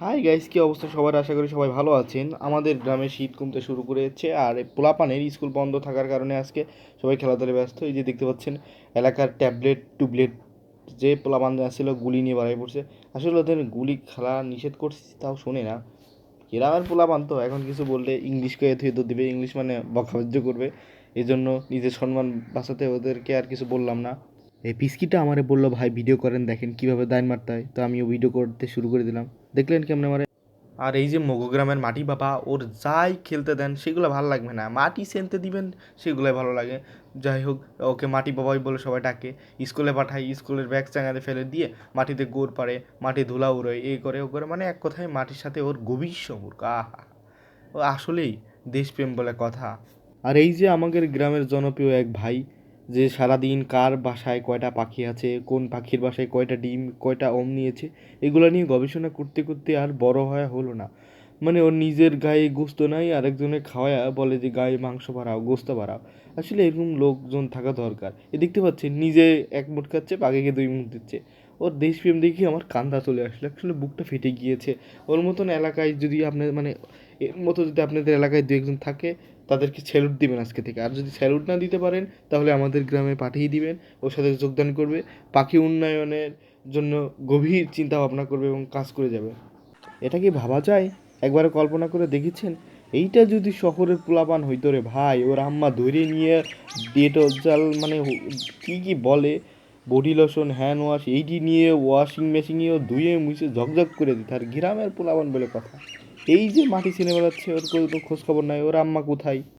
Hi guys কি অবস্থা? সবার আশা করি সবাই ভালো আছেন। আমাদের গ্রামে শীত কমতে শুরু করেছে আর পোলাপানের স্কুল বন্ধ থাকার কারণে আজকে সবাই খেলাধুলায় ব্যস্ত। এই যে দেখতে পাচ্ছেন, এলাকার ট্যাবলেট, টুবলেট যে পোলাপান ছিল গুলি নিয়ে বাড়াই পড়ছে। আসলে ওদের গুলি খেলা নিষেধ করছি, তাও শোনে না। গ্রামের পোলাপান তো, এখন কিছু বললে ইংলিশ করে থুয়ে তো দিবে, ইংলিশ মানে বকাবাজ্য করবে। এই জন্য নিজের সম্মান বাঁচাতে ওদেরকে আর কিছু বললাম না। এই পিসকিটা আমারে বলল, ভাই ভিডিও করেন, দেখেন কীভাবে দাইন মারতে হয়। তো আমিও ভিডিও করতে শুরু করে দিলাম। দেখলেন কেমন আমারে আর এই যে মগগ্রামের মাটি বাবা ওর যাই খেলতে দেন সেগুলো ভালো লাগবে না। মাটি সেনতে দিবেন সেগুলোই ভালো লাগে। যাই হোক ওকে মাটি বাবাই বলে সবাই ডাকে। স্কুলে পাঠায় স্কুলের ব্যাগ চাঙাতে ফেলে দিয়ে মাটিতে গোড় পাড়ে মাটি ধুলা উড়োয় এই করে ও করে। মানে এক কথায় মাটির সাথে ওর গভীর সম্পর্ক। আহা ও আসলেই দেশপ্রেম বলে কথা। আর এই যে আমাদের গ্রামের জনপ্রিয় এক ভাই যে সারাদিন কার বাসায় কয়টা পাখি আছে, কোন পাখির বাসায় কয়টা ডিম, কয়টা ওম নিয়েছে, এগুলো নিয়ে গবেষণা করতে করতে আর বড় হওয়া হলো না। মানে ওর নিজের গায়ে গোস্ত নাই আরেকজনের খাওয়ায়া বলে যে গায়ে মাংস বাড়াও, গোস্ত বাড়াও। আসলে এরকম লোকজন থাকা দরকার। এ দেখতে পাচ্ছেন, নিজে এক মুঠ খাচ্ছে বাঘেকে দুই মুঠ দিচ্ছে। ওর দেশপ্রেম দেখে আমার কান্দা চলে আসলো। আসলে বুকটা ফেটে গিয়েছে। ওর মতন এলাকায় যদি আপনার মানে এর মতো যদি আপনাদের এলাকায় দু একজন থাকে, তাদেরকে স্যালুট দিবেন আজকে থেকে। আর যদি স্যালুট না দিতে পারেন, তাহলে আমাদের গ্রামে পাঠিয়ে দিবেন। ওর সাথে যোগদান করবে। পাখি উন্নয়নের জন্য গভীর চিন্তা ভাবনা করবে এবং কাজ করে যাবে। এটা কি ভাবা যায়? একবার কল্পনা করে দেখেছেন? এইটা যদি শহরের পোলাপান হইতো রে ভাই, ওর আম্মা ধরে নিয়ে ডেটল মানে কি কি বলে বডি লোশন হ্যান্ড ওয়াশ এইটি নিয়ে ওয়াশিং মেশিনেও ধুয়ে মুছে ঝকঝক করে দিত। আর গ্রামের পোলাপান বলে কথা। এই যে মাটি ছেলে বেড়াচ্ছে, ওর কোনো খোঁজখবর নাই। ওর আম্মা কোথায়?